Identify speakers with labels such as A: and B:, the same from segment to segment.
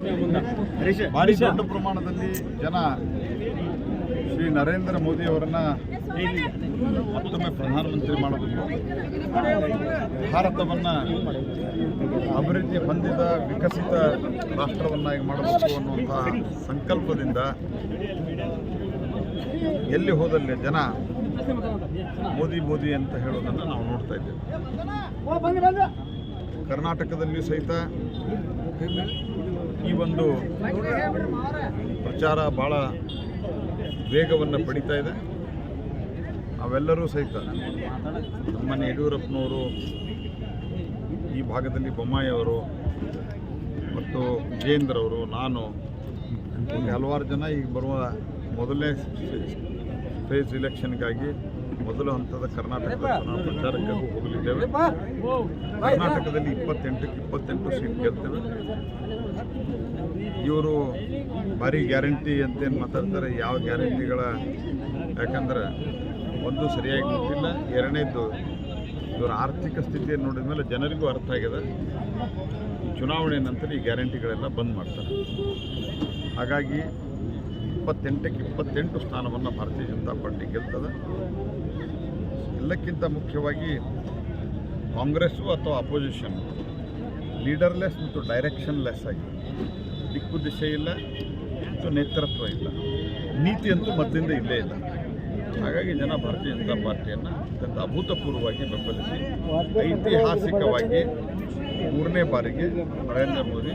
A: ಭಾರಿ ದೊಡ್ಡ ಪ್ರಮಾಣದಲ್ಲಿ ಜನ ಶ್ರೀ ನರೇಂದ್ರ ಮೋದಿ ಅವರನ್ನ ಮತ್ತೊಮ್ಮೆ ಪ್ರಧಾನಮಂತ್ರಿ ಮಾಡಬೇಕು ಭಾರತವನ್ನ ಅಭಿವೃದ್ಧಿ ಹೊಂದಿದ ವಿಕಸಿತ ರಾಷ್ಟ್ರವನ್ನಾಗಿ ಮಾಡಬೇಕು ಅನ್ನುವಂತಹ ಸಂಕಲ್ಪದಿಂದ ಎಲ್ಲಿ ಹೋದಲ್ಲಿ ಜನ ಮೋದಿ ಮೋದಿ ಅಂತ ಹೇಳೋದನ್ನು ನಾವು ನೋಡ್ತಾ ಇದ್ದೇವೆ. ಕರ್ನಾಟಕದಲ್ಲಿ ಸಹಿತ ಈ ಒಂದು ಪ್ರಚಾರ ಭಾಳ ವೇಗವನ್ನು ಪಡಿತಾ ಇದೆ. ಅವೆಲ್ಲರೂ ಸಹಿತ ನಮ್ಮನೆ ಯಡಿಯೂರಪ್ಪನವರು, ಈ ಭಾಗದಲ್ಲಿ ಬೊಮ್ಮಾಯಿ ಅವರು ಮತ್ತು ವಿಜೇಂದ್ರ ಅವರು, ನಾನು ಹಲವಾರು ಜನ ಈಗ ಬರುವ ಮೊದಲನೇ ಫೇಸ್ ಇಲೆಕ್ಷನ್ಗಾಗಿ ಮೊದಲ ಹಂತದ ಕರ್ನಾಟಕದ ಚುನಾವಣಾ ಪ್ರಚಾರಕ್ಕಾಗಿ ಹೋಗಲಿದ್ದೇವೆ. ಕರ್ನಾಟಕದಲ್ಲಿ ಇಪ್ಪತ್ತೆಂಟಕ್ಕೆ ಇಪ್ಪತ್ತೆಂಟು ಸೀಟ್ ಗೆಲ್ತೇವೆ ಇವರು ಭಾರಿ ಗ್ಯಾರಂಟಿ ಅಂತೇನು ಮಾತಾಡ್ತಾರೆ ಯಾವ ಗ್ಯಾರಂಟಿಗಳ? ಯಾಕಂದ್ರೆ ಒಂದು ಸರಿಯಾಗಿ ಗೊತ್ತಿಲ್ಲ. ಎರಡನೇದ್ದು ಇವರ ಆರ್ಥಿಕ ಸ್ಥಿತಿಯನ್ನು ನೋಡಿದ ಮೇಲೆ ಜನರಿಗೂ ಅರ್ಥ ಆಗಿದೆ. ಚುನಾವಣೆ ನಂತರ ಈ ಗ್ಯಾರಂಟಿಗಳೆಲ್ಲ ಬಂದ್ ಮಾಡ್ತಾರೆ. ಹಾಗಾಗಿ ಇಪ್ಪತ್ತೆಂಟಕ್ಕೆ ಇಪ್ಪತ್ತೆಂಟು ಸ್ಥಾನವನ್ನು ಭಾರತೀಯ ಜನತಾ ಪಾರ್ಟಿ ಗೆಲ್ತದೆ. ಎಲ್ಲಕ್ಕಿಂತ ಮುಖ್ಯವಾಗಿ ಕಾಂಗ್ರೆಸ್ಸು ಅಥವಾ ಅಪೋಸಿಷನ್ ಲೀಡರ್ಲೆಸ್ ಮತ್ತು ಡೈರೆಕ್ಷನ್ಲೆಸ್ ಆಗಿ ದಿಕ್ಕು ದಿಶೆ ಇಲ್ಲ ಮತ್ತು ನೇತೃತ್ವ ಇಲ್ಲ. ನೀತಿ ಅಂತೂ ಮೊದಲಿಂದ ಇಲ್ಲೇ ಇಲ್ಲ. ಹಾಗಾಗಿ ಜನ ಭಾರತೀಯ ಜನತಾ ಪಾರ್ಟಿಯನ್ನು ಅತ್ಯಂತ ಅಭೂತಪೂರ್ವವಾಗಿ ಬೆಂಬಲಿಸಿ, ಐತಿಹಾಸಿಕವಾಗಿ ಮೂರನೇ ಬಾರಿಗೆ ನರೇಂದ್ರ ಮೋದಿ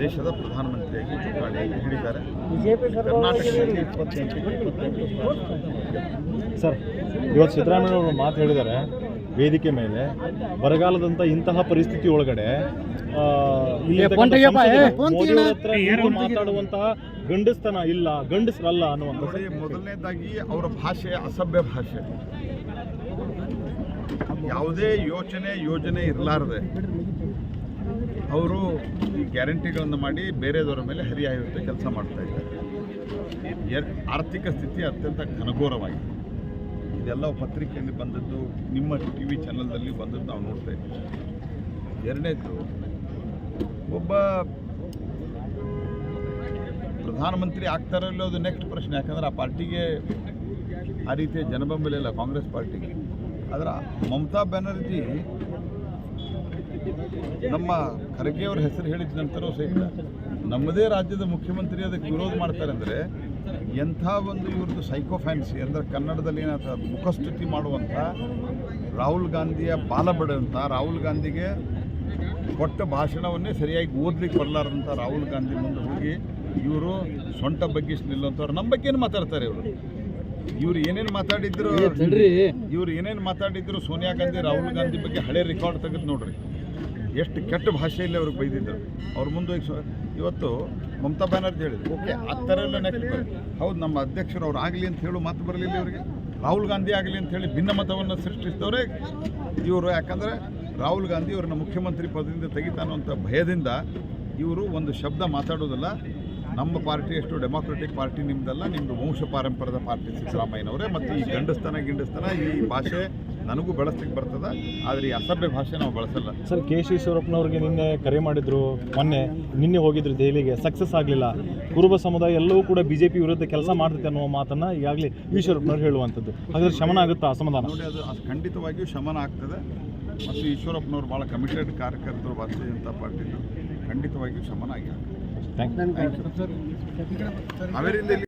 A: ದೇಶದ ಪ್ರಧಾನಮಂತ್ರಿಯಾಗಿ ಹೇಳಿದ್ದಾರೆ. ಕರ್ನಾಟಕದಲ್ಲಿ ಇಪ್ಪತ್ತೆಂಟು
B: ಸರ್ ಇವತ್ತು ಸಿದ್ದರಾಮಯ್ಯ ಅವರು ಮಾತು ಹೇಳಿದ್ದಾರೆ ವೇದಿಕೆ ಮೇಲೆ. ಬರಗಾಲದಂತ ಇಂತಹ ಪರಿಸ್ಥಿತಿ ಒಳಗಡೆ ಮಾತಾಡುವಂತಹ ಗಂಡಸ್ತನ ಇಲ್ಲ ಗಂಡಸರಲ್ಲ ಅನ್ನುವಂಥ
A: ಮೊದಲನೇದಾಗಿ ಅವರ ಭಾಷೆ ಅಸಭ್ಯ ಭಾಷೆ. ಯಾವುದೇ ಯೋಚನೆ ಯೋಜನೆ ಇರಲಾರದೆ. ಅವರು ಈ ಗ್ಯಾರಂಟಿಗಳನ್ನು ಮಾಡಿ ಬೇರೆದವರ ಮೇಲೆ ಹರಿಯಾಗಿರುತ್ತೆ ಕೆಲಸ ಮಾಡ್ತಾ ಇದ್ದಾರೆ. ಆರ್ಥಿಕ ಸ್ಥಿತಿ ಅತ್ಯಂತ ಘನಘೋರವಾಗಿದೆ. ಇದೆಲ್ಲ ಪತ್ರಿಕೆಯಲ್ಲಿ ಬಂದದ್ದು, ನಿಮ್ಮ ಟಿ ವಿ ಚಾನಲ್ನಲ್ಲಿ ಬಂದದ್ದು ನಾವು ನೋಡ್ತಾ ಇದ್ದೀವಿ. ಎರಡನೇದು, ಒಬ್ಬ ಪ್ರಧಾನಮಂತ್ರಿ ಆಗ್ತಾರೋ ಅದು ನೆಕ್ಸ್ಟ್ ಪ್ರಶ್ನೆ. ಯಾಕಂದ್ರೆ ಆ ಪಾರ್ಟಿಗೆ ಆ ರೀತಿಯ ಜನಬೆಂಬಲ ಇಲ್ಲ ಕಾಂಗ್ರೆಸ್ ಪಾರ್ಟಿಗೆ. ಆದರೆ ಮಮತಾ ಬ್ಯಾನರ್ಜಿ ನಮ್ಮ ಖರ್ಗೆ ಅವರ ಹೆಸರು ಹೇಳಿದ ನಂತರ ಸಹಿತ ನಮ್ಮದೇ ರಾಜ್ಯದ ಮುಖ್ಯಮಂತ್ರಿ ಅದಕ್ಕೆ ವಿರೋಧ ಮಾಡ್ತಾರೆ ಅಂದರೆ ಎಂಥ ಒಂದು ಇವ್ರದ್ದು ಸೈಕೋಫ್ಯಾನ್ಸಿ ಅಂದರೆ ಕನ್ನಡದಲ್ಲಿ ಏನಾಗ್ತದೆ ಮುಖಸ್ತುತಿ ಮಾಡುವಂಥ ರಾಹುಲ್ ಗಾಂಧಿಯ ಬಾಲ ರಾಹುಲ್ ಗಾಂಧಿಗೆ ಕೊಟ್ಟ ಭಾಷಣವನ್ನೇ ಸರಿಯಾಗಿ ಓದ್ಲಿಕ್ಕೆ ಬರಲಾರ್ದಂಥ ರಾಹುಲ್ ಗಾಂಧಿ ಮುಂದೆ ಹೋಗಿ ಇವರು ಸೊಂಟ ಬಗ್ಗಿಸಿ ನಿಲ್ಲುವಂಥವ್ರು. ನಮ್ಮ ಬಗ್ಗೆ ಏನು ಮಾತಾಡ್ತಾರೆ ಇವರು? ಇವ್ರು ಏನೇನು ಮಾತಾಡಿದ್ರು? ಇವ್ರು ಏನೇನು ಮಾತಾಡಿದ್ರು? ಸೋನಿಯಾ ಗಾಂಧಿ ರಾಹುಲ್ ಗಾಂಧಿ ಬಗ್ಗೆ ಹಳೆ ರೆಕಾರ್ಡ್ ತೆಗೆದು ನೋಡ್ರಿ. ಎಷ್ಟು ಕೆಟ್ಟ ಭಾಷೆಯಲ್ಲಿ ಅವ್ರಿಗೆ ಬೈದಿದ್ದರು ಅವ್ರು ಮುಂದೆ ಇವತ್ತು ಮಮತಾ ಬ್ಯಾನರ್ಜಿ ಹೇಳಿದ್ರು. ಓಕೆ, ಆ ಥರ ಎಲ್ಲ ನೆಕ್ಸ್ಟ್ ಹೌದು, ನಮ್ಮ ಅಧ್ಯಕ್ಷರು ಅವ್ರು ಆಗಲಿ ಅಂತ ಹೇಳು ಮಾತು ಬರಲಿಲ್ಲ ಇವರಿಗೆ. ರಾಹುಲ್ ಗಾಂಧಿ ಆಗಲಿ ಅಂತ ಹೇಳಿ ಭಿನ್ನಮತವನ್ನು ಸೃಷ್ಟಿಸಿದವರೇ ಇವರು. ಯಾಕಂದರೆ ರಾಹುಲ್ ಗಾಂಧಿ ಅವ್ರನ್ನ ಮುಖ್ಯಮಂತ್ರಿ ಪದದಿಂದ ತೆಗಿತಾನೋ ಭಯದಿಂದ ಇವರು ಒಂದು ಶಬ್ದ ಮಾತಾಡೋದಿಲ್ಲ. ನಮ್ಮ ಪಾರ್ಟಿ ಎಷ್ಟು ಡೆಮಾಕ್ರೆಟಿಕ್ ಪಾರ್ಟಿ ನಿಮ್ದಲ್ಲ ನಿಮ್ಮದು ವಂಶ ಪಾರಂಪರ್ಯದ ಪಾರ್ಟಿ ಸಿದ್ದರಾಮಯ್ಯನವರೇ ಮತ್ತು ಈ ಗಂಡಸ್ತನ ಗಿಂಡಸ್ತನ ಈ ಭಾಷೆ ನನಗೂ ಬಳಸ್ಲಿಕ್ಕೆ ಬರ್ತದೆ ಆದರೆ ಈ ಅಸಭ್ಯ ಭಾಷೆ ನಾವು ಬಳಸಲ್ಲ.
B: ಸರ್ ಕೆ ಸಿ ಈಶ್ವರಪ್ಪನವ್ರಿಗೆ ನಿನ್ನೆ ಕರೆ ಮಾಡಿದ್ರು ಮೊನ್ನೆ ನಿನ್ನೆ ಹೋಗಿದ್ರು ದೆಹಲಿಗೆ ಸಕ್ಸಸ್ ಆಗಲಿಲ್ಲ. ಕುರುಬ ಸಮುದಾಯ ಎಲ್ಲವೂ ಕೂಡ ಬಿಜೆಪಿ ವಿರುದ್ಧ ಕೆಲಸ ಮಾಡುತ್ತೆ ಅನ್ನುವ ಮಾತನ್ನ ಈಗಾಗಲೇ ಈಶ್ವರಪ್ಪನವ್ರು ಹೇಳುವಂಥದ್ದು. ಹಾಗಾದ್ರೆ ಶಮನ ಆಗುತ್ತಾ ಅಸಮಾಧಾನ
A: ನೋಡಿ ಅದು ಅದು ಖಂಡಿತವಾಗಿಯೂ ಶಮನ ಆಗ್ತದೆ. ಮತ್ತು ಈಶ್ವರಪ್ಪನವರು ಭಾಳ ಕಮಿಟೆಡ್ ಕಾರ್ಯಕರ್ತರು ಭಾರತೀಯ ಜನತಾ ಪಾರ್ಟಿ ಖಂಡಿತವಾಗಿಯೂ ಶಮನ ಆಗಿ ಆಗ್ತದೆ
B: ಥ್ಯಾಂಕ್ ಯು
A: ಇಲ್ಲಿ